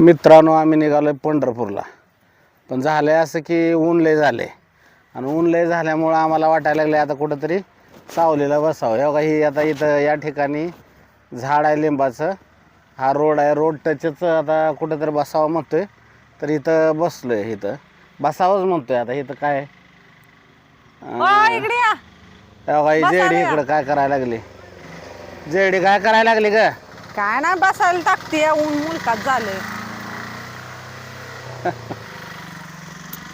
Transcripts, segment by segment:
मित्रांनो आम्ही निघालो पंढरपूरला. पण झालं आहे असं की ऊन लय झाले आणि ऊन लय झाल्यामुळं आम्हाला वाटायला लागले आता कुठंतरी सावलीला बसावं. हे बघा ही आता इथं या ठिकाणी झाड आहे लिंबाचं. हा रोड आहे. रोड टचच आता कुठंतरी बसावं म्हणतोय. तर इथं बसलो आहे इथं. बसावंच म्हणतोय आता इथं काय. बघा जेडी. इकडं काय करायला लागली. जेडी काय करायला लागली ग? काय नाही बसायला टाकते ऊन मुलकात झालंय.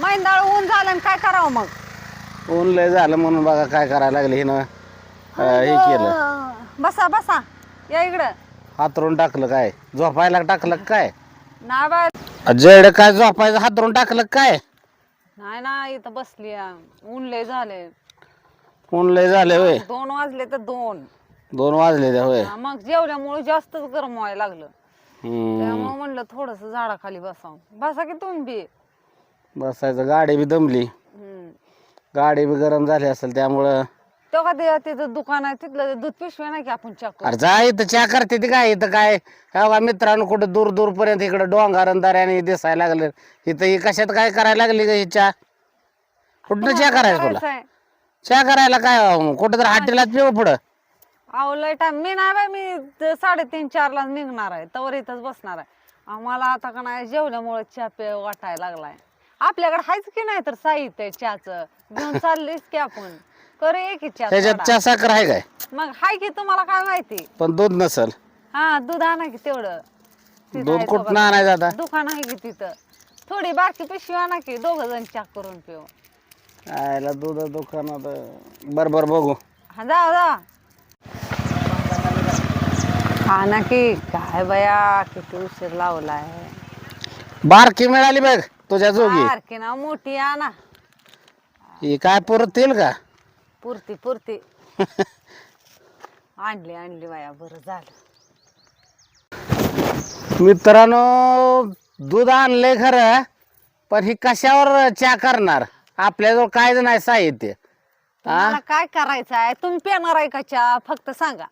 मैंदाळ ऊन झालं आणि काय करावं मग? ऊन लय झालं म्हणून बघा काय करायला लागली हिनं. अं, हे केलं. बसा बसा. या इकडं. हातरून टाकलं काय? झोपायला टाकलं काय? नाही जेड काय झोपायचं हातरून टाकलं काय? नाही ना इथं बसली. ऊन लय झाले ऊन लय झाले होय. दोन वाजले तर दोन. दोन वाजले त्या होय. हा, मग जेवल्यामुळे जास्तच गरम व्हायला लागलं. त्यामुळे म्हणलं थोडस झाडाखाली बसावं. बसा की तुम्ही बी. बसायचं. गाडी बी दमली. हम्म. गाडी बी गरम झाली असेल त्यामुळं तो का ते तिथं दुकान आहे तिथलं ते दूध पिशव्या नाही की आपण चक अरे जा इथं चहा करते ती काय इथं काय? हे बघा मित्रांनो कुठं दूर दूर पर्यंत इकडं डोंगर दऱ्याने दिसायला लागले. इथं ही कशात काय करायला लागली का ही चहा? कुठनं चहा करायचं तुला? चहा करायला काय कुठं तर हाटीलाच पिऊ पुढं. अहो लय टाइम मी नाही बाय मी त- साडेतीन चार ला निघणार आहे. तवर इथंच बसणार आहे. आम्हाला आता का नाही जेवल्यामुळे चहा पे वाटायला लागलाय. आपल्याकडे हायच की नाही तर साहित्य चहाचं? घेऊन चाललीस की आपण? करे की चहा त्याच्यात थोडा. चहा साखर आहे काय? मग हाय की तुम्हाला काय माहिती? पण दूध नसल. हा दूध आणा की तेवढं. तिथं दूध आहे कुठनं सोबत. आणायचं आता? दुकान आहे की तिथं. थोडी बारकी पिशवी आणा की दोघ जण चहा करून पिऊ. आयला दूध दुकानात. बर बर बघू. हा जा जा. हा ना की काय बया किती उशीर लावलाय. बारकी मिळाली बघ तुझ्या जोगी. बारकी ना मोठी आणा ही काय परत येईल का? पुरती पुरती. आणली आणली बाया बरं झालं. मित्रांनो दूध आणलंय खरं पण ही कशावर चहा करणार? आपल्याजवळ कायच नाही साहित्य. तुम्हाला काय करायचं आहे तुम्ही पेणार आहे का चहा फक्त सांगा.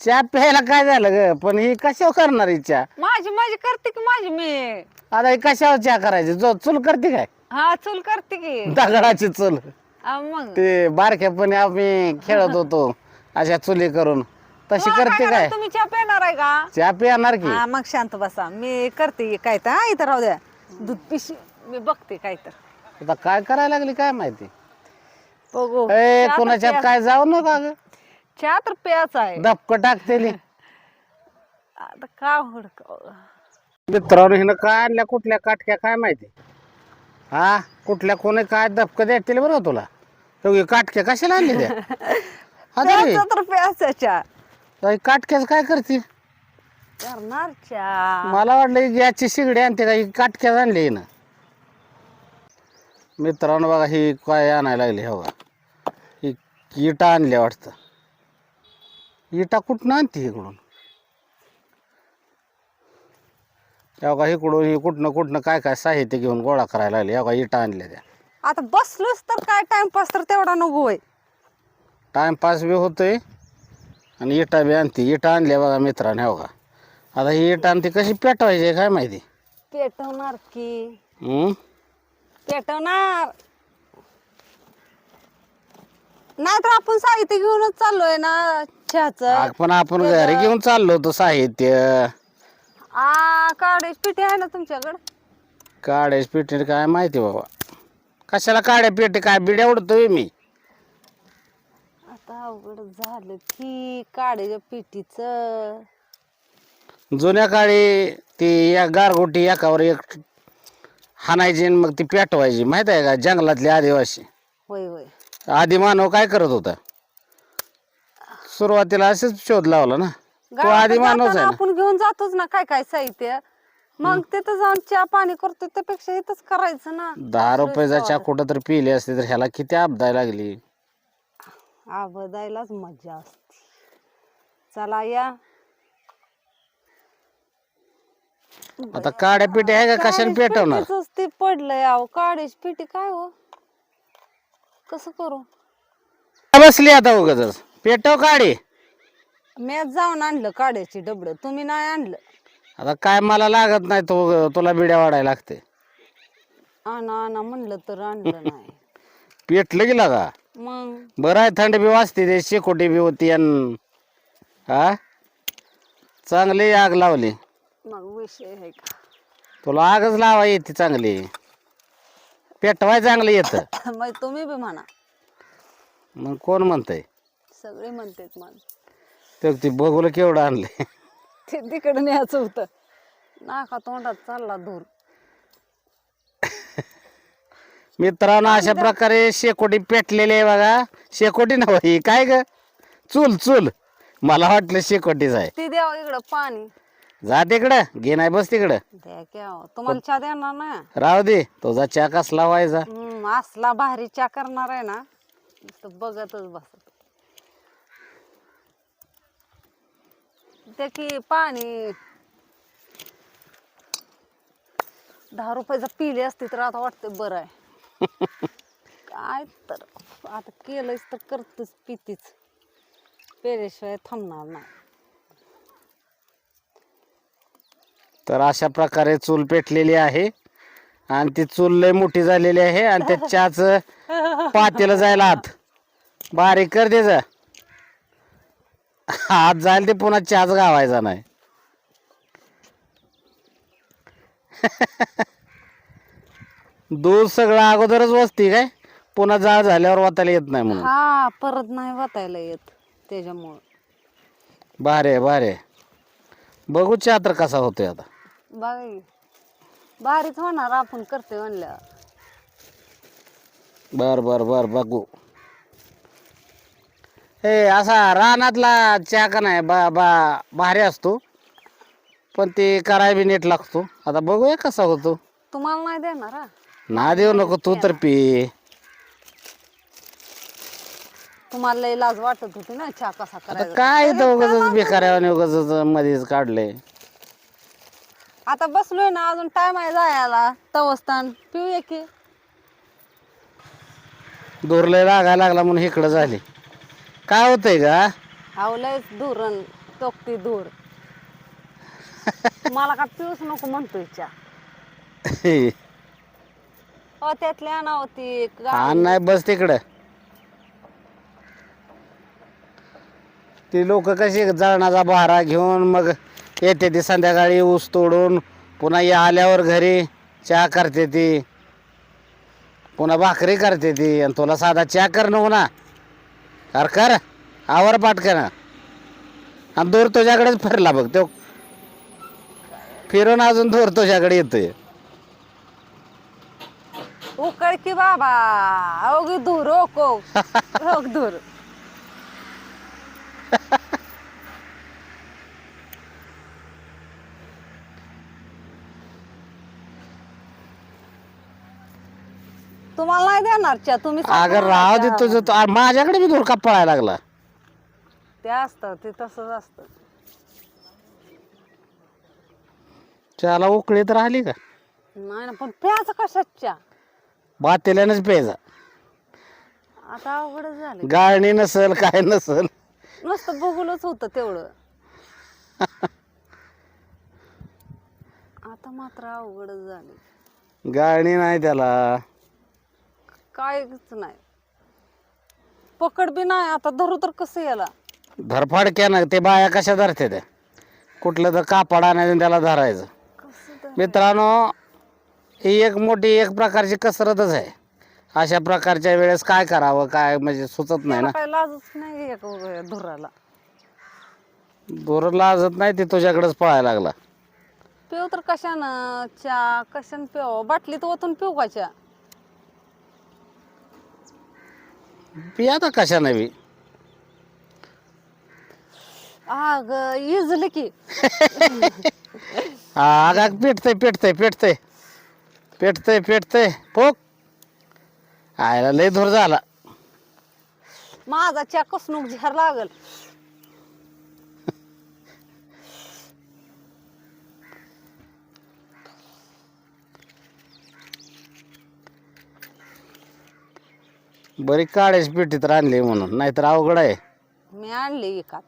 चहा प्यायला काय झालं ग? पण ही कशावर करणार ही चहा? माझी माझी करते की माझी मी? आता ही कशावर चहा करायची? जो चूल करते काय? हा चूल करते की. दगडाची चूल. मग. ते बारक्यापणे आम्ही खेळत होतो अशा चुली करून. तशी करते काय? तुम्ही चहा पेणार आहे का? चहा पिणार की. हा मग शांत बसा. मी करते काय तर. हा, इथं राहू द्या. दूध पिशी मी बघते काय तर. आता काय करायला लागली काय माहिती? बघू. ए कोणाच्यात प्या- काय जाऊ नका ग. चहा तर प्याच आहे. धपक टाकतेली आता का हुडक मित्रांनो हिनं काय आणल्या कुठल्या काटक्या काय माहिती? हा? कुठल्या कोणी काय धपक देतील बरं तुला? तेवढी काटक्या कशाला आणली त्या? हा चहा काटक्याच काय करते? करणार चहा मला वाटलं ही गॅसची शिगडी आणते का? ही काटक्याच आणली हिनं. मित्रांनो बघा ही काय आणायला लागली हो बघा. ही इटा आणल्या वाटतं. इटा कुठनं आणते इकडून? बघा इकडून ही कुठनं कुठनं काय काय साहित्य घेऊन गोळा करायला लागले? बघा इटा आणल्या त्या? आता बसलोच तर काय टाइमपास तर तेवढा नको होय. टाइमपास बी होतोय आणि इटा बी आणते. इटा आणल्या बघा मित्रांनो हे बघा आता ही इटा आणते कशी पेटवायची आहे काय माहिती? पेटवणार की? हम्म? पेटवणार. नाही तर आपण साहित्य घेऊनच चाललोय ना. चहाच पण आपण घरी घेऊन चाललो होतो साहित्य. आ काढायची पिठी आहे ना तुमच्याकडे? काड्याच पेटी काय माहिती बाबा. कशाला काड्या पेटी? काय बिड्या उडतोय मी. आता अवघड झालं की काढायच्या पिठीच जुन्या काळी ती या गारगोटी एकावर एक हाणायची आणि मग ती पेटवायची. माहीत आहे का? जंगलातले आदिवासी. होय होय. आदी मानव काय करत होता? सुरुवातीला असेच शोध लावला ना. तो मानवच जाताना आहे ना. आपण घेऊन जातोच ना काय काय साहित्य. मग तिथं जाऊन चहा पाणी करतो त्यापेक्षा इथंच करायचं ना. दहा रुपयाचा चहा कुठं तर पिली असते तर ह्याला किती आपदाय लागली? आबदायलाच मजा असते. चला या. आता काड्या पेटी आहे का? कशाने पेटवणार? पेटीचंच ते पडलंय अहो काढायची पेटी काय हो? कसं करू? बसली आता उगाच पेटव काढी. मी जाऊन आणलं काढ्याची डबड. तुम्ही नाही आणलं? आता काय मला लागत नाही तो तुला बिड्या वाढायला लागते. आणा आणा म्हणलं तर आणलं नाही. पेटलं गेला का मग? बरं आहे थंड बी वाजते ते शेकोटी बी होती अन हा चांगली आग लावली. मग विषय आहे का? तुला आगच लावा येते चांगली. पेटवाय चांगलं येतं. मग तुम्ही बी म्हणा. मग कोण म्हणतंय? सगळे म्हणतात मग ते ती बघूला केवढं आणले. ते तिकडे न्यायचं होतं. नाका तोंडात चालला दूर मित्रांनो अशा प्रकारे शेकोटी पेटलेली आहे बघा. शेकोटी नव्ह ही काय ग? चूल चूल. मला वाटलं शेकोटीच आहे. ती द्यावं इकडं पाणी. जा तिकडं. घे नाही बस तिकडं. द्या तुम्हाला चहा देणार ना? राहू दे. तुझा चा कसला व्हायचा? हम्म, असला भारी चहा करणार आहे ना नुसतं बघतच बसत. ते की पाणी. दहा रुपयाचं पिले असते तर आता वाटतं बरं आहे. काय तर आता केलंच तर करतच पितीच. पेल्याशिवाय थांबणार नाही. तर अशा प्रकारे चूल पेटलेली आहे. आणि ती चूल लय मोठी झालेली आहे आणि त्या चहाच पातेलं जायला आत. बारीक कर दे जा आत जायला ते पुन्हा चहाच गावायचा नाही. दूध सगळं अगोदरच वसती काय? पुन्हा जाळ झाल्यावर वाचायला येत नाही म्हणून. हा परत नाही वाटायला येत त्याच्यामुळं. भारी आहे बघू चहा तर कसा होतोय आता. बघा की. भारीच होणार आपण करते म्हणल्यावर. बर बर बर बघू. हे असा रानातला चहा का नाही बा बा भारी असतो. पण ते कराय बी नीट लागतो. आता बघूया कसा होतो. तुम्हाला नाही देणार हा? ना देऊ नको तू तर पी. तुम्हाला लई लाज वाटत होती ना चहा कसा आता करायचा? काय तर उगाच बेकार उगाच मध्येच काढले आता बसलोय ना अजून टाइम आहे जायला. तवस्तान पिऊया की. दूरलय लागायला लागला म्हणून इकडं झाली. काय होतंय का? आवलंयच धुरण तोकती धूर. मला का पिऊच नको म्हणतोय चहा हो त्यातली आणा होती नाही बस तिकडं. ती लोक कशी जळणाचा बहारा घेऊन मग येते ती संध्याकाळी ऊस तोडून पुन्हा या आल्यावर घरी चहा करते ती. पुन्हा भाकरी करते ती आणि तुला साधा चहा कर नको ना अरे कर. आवर पाटकन आणि दूर तुझ्याकडेच फिरला बघ तो. फिरून अजून दूर तुझ्याकडे येतोय. उकळ की बाबा. अवघी धूर ओको धूर तुम्हाला नाही देणार चहा तुम्ही अगं सांगा राव दे. तुझं तू- आ, माझ्याकडे बी दूर का पळायला लागला. ते असतं ते तसंच असतं. चहाला उकळीत राहिली का? नाही ना पण प्यायचं कशात चहा बातेल्यानंच प्यायचा. आता अवघडच झालं गाळणी नसल काय नसल. नुसतं बघूलच होतं तेवढं. आता मात्र अवघडच झालं गाळणी नाही त्याला. कायच नाही. पकड बी नाही आता धरू तर कसं याला? धरफाड ना ते बाया कशा धरते त्या? कुठलं तर कापड आणायचं आणि त्याला धरायचं. धर- मित्रांनो ही एक मोठी एक प्रकारची कसरतच आहे. अशा प्रकारच्या वेळेस काय करावं काय म्हणजे सुचत नाही ना. काय लाजच नाही एक धुराला? दूर लाजत नाही ते तुझ्याकडेच पळायला लागला. पिऊ तर कशानं? चहा कशानं पिऊ बाटलीत ओतून पिऊ का चहा आता कशा नवी आग इजले की. आग आग पेटतंय पेटतंय पेटतंय. पेटतंय पेटतंय. पोक आयला लय धूर झाला. माझा चहा कसनूक झेर लागल. बरी काळ्याच पेटीत रांधली म्हणून नाहीतर अवघड आहे. मी आणली विकात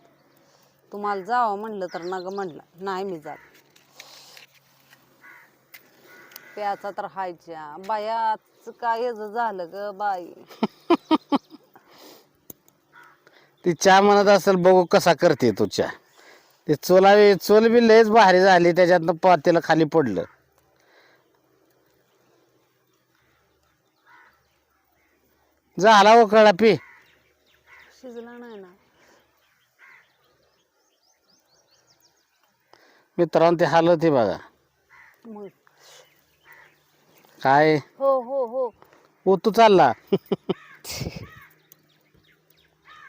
तुम्हाला जावं म्हणलं तर नग म्हणलं नाही मी जात. प्याचा तर हायच्या. बायाच काय झालं ग बाई. ती चहा म्हणत असेल बघू कसा करते तू चहा. ते चोला चोल बी लयच भारी झाली त्याच्यातनं पातेलं खाली पडलं. झाला हो कळा पी. शिजला नाही ना. मित्रांनो ते हालत आहे बघा. मग. काय? हो हो हो. ओतू चालला.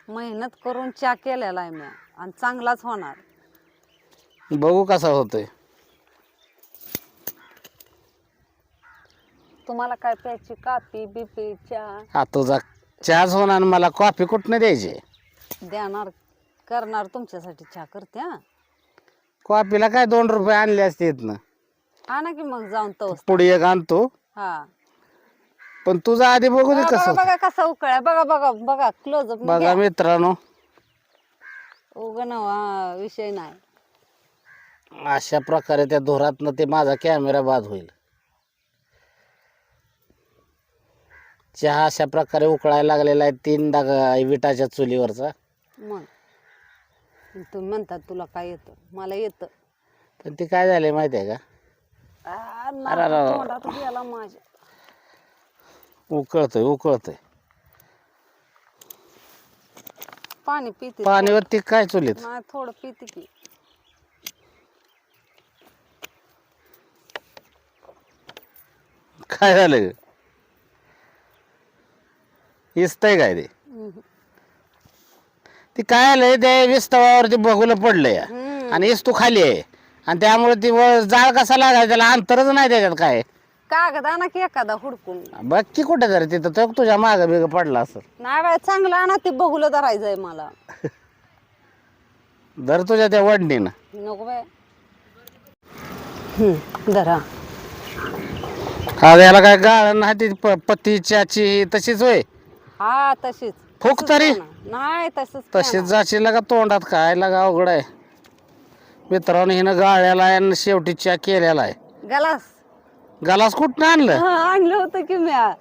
मेहनत करून चहा केलेला आहे मी आणि चांगलाच होणार. बघू कसा होतोय. तुम्हाला काय प्यायची कापी बिपी चहा? हा तुझा चहाच होणार आणि मला कॉफी कुठनं द्यायची? देणार करणार तुमच्यासाठी चहा करते हा. कॉफीला काय दोन रुपये आणले असते इथनं? आणा की मग जाऊन तवस पुढे एक आणतो. हा. पण तुझा आधी बघू दे बघा कसं बघा, बघा कसा उकळा बघा बघा बघा क्लोजअप बघा मित्रांनो. उग ना विषय नाही. अशा प्रकारे त्या धुरातनं ते माझा कॅमेरा बाद होईल. चहा अशा प्रकारे उकळायला लागलेला आहे तीन डाग विटाच्या चुलीवरचा. मग. तुम्ही म्हणतात तुला काय येतं? मला येतं. पण ते काय झालंय माहिती आहे का? आ, नाक अरे, अरे. तोंडात गेला माझ्या. उकळतंय उकळतंय. पाणी पिते पाणीवरती काय चुलीत? नाही थोडं पिते की. काय झालं इस्तय काय ते. ती काय आलंय ते विस्तवावरती बघुलं पडलंय. आणि इस्तू खाली आहे. आणि त्यामुळे ती वर जाळ कसा लागायचा त्याला अंतरच नाही त्याच्यात काय. कागद आणा की एखादा हुडकून. बघ की कुठे तरी तिथं तो तुझ्या माग बिग पडला असं. नाही बाय चांगलं आणा ते बघूला धरायचंय मला. धर तुझ्या त्या वडणीनं. नको बाय धरा. आज याला काय गाळ नाही ती प- पतीच्याची तशीच होय. हा तशीच. फुक तरी. नाही तसंच तशीच जाची लागा तोंडात काय लागा अवघड आहे. मित्रांनो हिनं गाळ्याला आहे आणि शेवटी च्या केलेला आहे. गलास. गलास कुठनं आणलं? हा, आणलं होतं की म्या.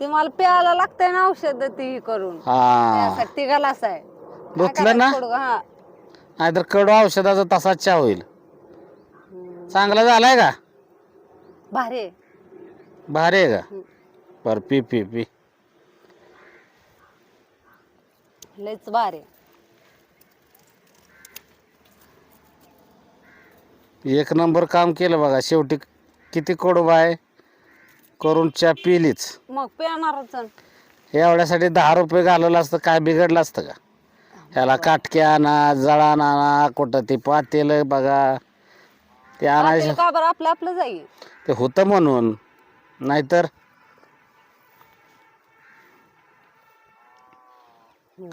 ते मला प्यायला लागतंय ना औषध ती हे करून. हा. त्यासाठी गलास आहे. काय धुतलं ना? थोडं, हा. नाहीतर कडू औषधाचा तसाच चहा होईल. चांगला झालाय का? भारी आहे. भारी आहे का. बर पी पी पी. लयच आहे. एक नंबर काम केलं बघा शेवटी किती कडू आहे करून चहा पिलीच. मग आहे. एवढ्यासाठी दहा रुपये घालवलं असतं काय बिघडलं असतं का? ह्याला काटक्या आणा जळान आणा कुठं ते पातेल बघा. ते आणायचं. का बरं? आपलं आपलं जाईल. ते होतं म्हणून. नाहीतर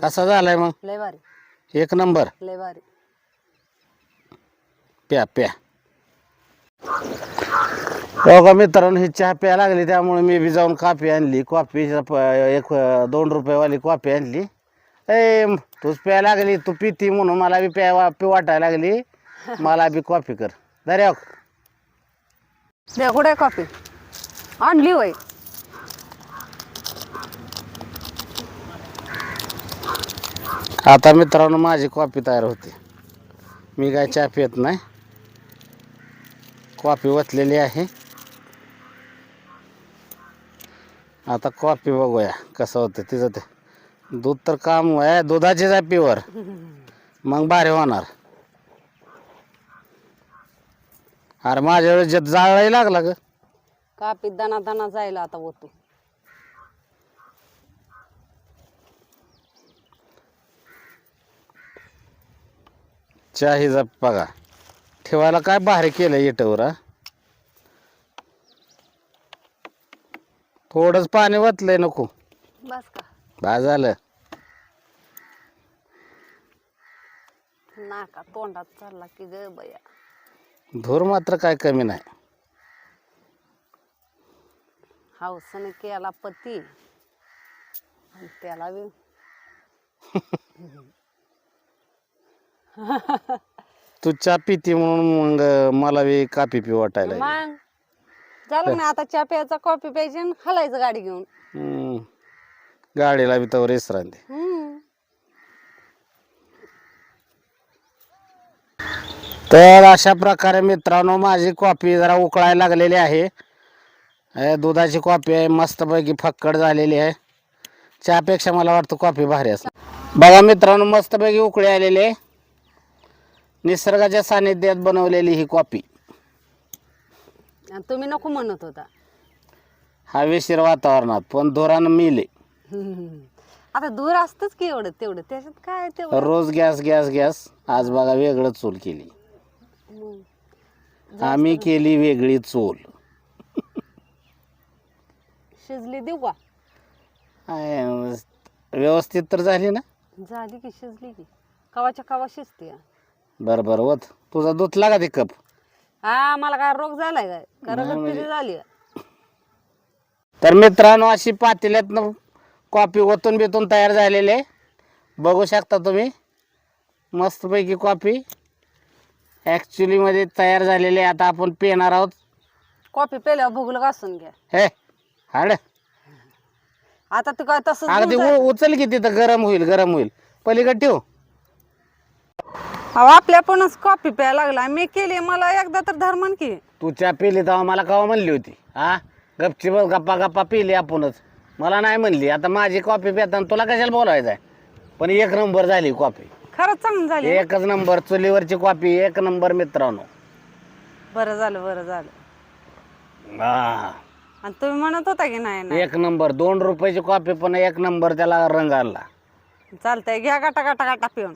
कसा झालाय मग? लय भारी. एक नंबर. लय भारी. प्या प्या. बघा मित्रांनो ही चहा प्या लागली त्यामुळे मी बी जाऊन कॉफी आणली. कॉफी एक दोन रुपयेवाली कॉफी आणली. ए म, तूच प्या लागली तू पिती म्हणून मला बी प्या पी वाटायला लागली. मला बी कॉफी कर. दर्या द्या कुठे कॉफी आणली वय आता मित्रांनो माझी कॉफी तयार होते. मी काय चहा पित नाही. कॉफी वतलेली आहे. आता कॉफी बघूया कसं होतं तिचं ते. दूध तर काम आहे दुधाचीच आहे प्युअर मग भारी होणार. अरे माझ्या वेळेस जाळाही लागला ग. कापी दणा दणा जायला आता होतो चहाचा बघा. ठेवायला काय भारी केलं इटवर हा? थोडंच पाणी वतलंय नको. बस का? बा झालं. नाका तोंडात चालला की ग बया. धूर मात्र काय कमी नाही. हावसाने केला पती. आणि त्याला बी तू चहा पिती म्हणून मग मला बी कापी पी वाटायला लागली. मग? झालं ना आता चहा प्यायचा कॉफी प्यायची आणि हलायचं गाडी घेऊन. हम्म. गाडीला बी तवर हम्म. तर अशा प्रकारे मित्रांनो माझी कॉफी जरा उकळायला लागलेली आहे. हे दुधाची कॉफी आहे मस्तपैकी फक्कड झालेली आहे. चहापेक्षा मला वाटतं कॉफी भारी असणार. बघा मित्रांनो मस्तपैकी उकळी आलेली आहे. निसर्गाच्या सानिध्यात बनवलेली ही आणि तुम्ही नको म्हणत होता. हवेशीर वातावरणात पण धोरानं मिले. आता दूर असतच की एवढं तेवढं त्याच्यात काय तेवढं? रोज गॅस गॅस गॅस आज बघा वेगळं चूल केली. मग आम्ही केली वेगळी चूल. शिजली देऊ का? व्यवस्थित तर झाली ना? झाली की शिजली की. कवाच्या कवा शिजते? बरं बरं वत तुझा धुतला का ते कप. हा मला काय रोग झालाय काय? का रगत झाली. तर मित्रांनो अशी पातेल्यातनं कॉफी ओतून बितून तयार झालेली बघू शकता तुम्ही. मस्तपैकी कॉफी ॲक्च्युलीमध्ये तयार झालेली आहे. आता आपण पिणार आहोत. कॉफी पेल्यावर भुगलं घासून घ्या. हे हाड. आता तू काय तसं अगदी उ- उचल की तिथं. गरम होईल गरम होईल. पलीकडे ठेव. अहो आपल्या पणच कॉफी प्यायला लागला. मी केली मला एकदा तर धर्मन की. तू चहा पिली तेव्हा मला कवा म्हणली होती? हा? गपची बस गप्पा गप्पा पिली आपणच. मला नाही म्हणली. आता माझी कॉफी पिताना तुला कशाला बोलायचं आहे? पण एक नंबर झाली कॉफी खरंच चांगलं झाली एकच नंबर चुलीवरची कॉफी एक नंबर मित्रांनो. बरं झालं बरं झालं. हा. आणि तुम्ही म्हणत होता की नाही नाही. एक नंबर दोन रुपयाची कॉफी पण एक नंबर त्याला रंग आला. चालतंय घ्या गाटा गाटा गाटा पिऊन.